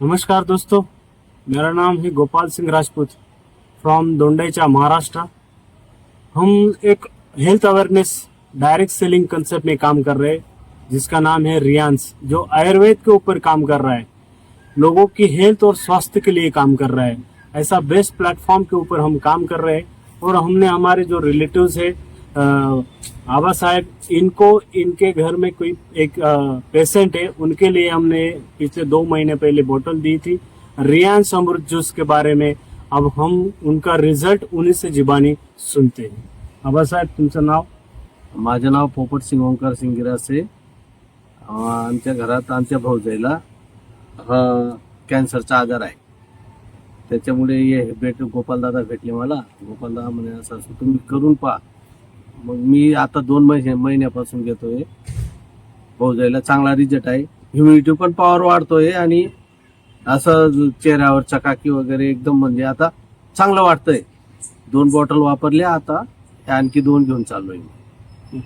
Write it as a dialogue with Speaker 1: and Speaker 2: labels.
Speaker 1: नमस्कार दोस्तों, मेरा नाम है गोपाल सिंह राजपूत फ्रॉम दोंडेचा महाराष्ट्र। हम एक health awareness direct selling concept में काम कर रहे हैं, जिसका नाम है रियांस जो आयुर्वेद के ऊपर काम कर रहा है। लोगों की हेल्थ और स्वास्थ्य के लिए काम कर रहा है। ऐसा बेस्ट प्लेटफॉर्म के ऊपर हम काम कर रहे हैं, और हमने हमारे जो रिलेटिव्स है आबा साहेब इनको इनके घर में कोई एक पेशेंट है उनके लिए हमने पिछले दो महीने पहले बोतल दी थी। रियान समृद्ध जूस के बारे में अब हम उनका रिजल्ट उन्हीं से जिबानी सुनते हैं। आबा साहेब तुमचं नाव।
Speaker 2: माझं नाव पोपट सिंग ओंकार सिंग गिरासे आमच्या घरात आमच्या भाऊजाईला हा कॅन्सरचा आजार आहे. त्याच्यामुळे हे भेट गोपालदादा भेटले मला. गोपालदादा म्हणे असं तुम्ही करून पहा. मग मी आता दोन महिने महिन्यापासून घेतोय. भाऊजाईला चांगला रिझल्ट आहे. ह्युमिडिटी पण पॉवर वाढतोय आणि असं चेहऱ्यावर चकाकी वगैरे एकदम म्हणजे आता चांगलं वाटतंय. दोन बॉटल वापरल्या आता आणखी दोन घेऊन चाललोय मी.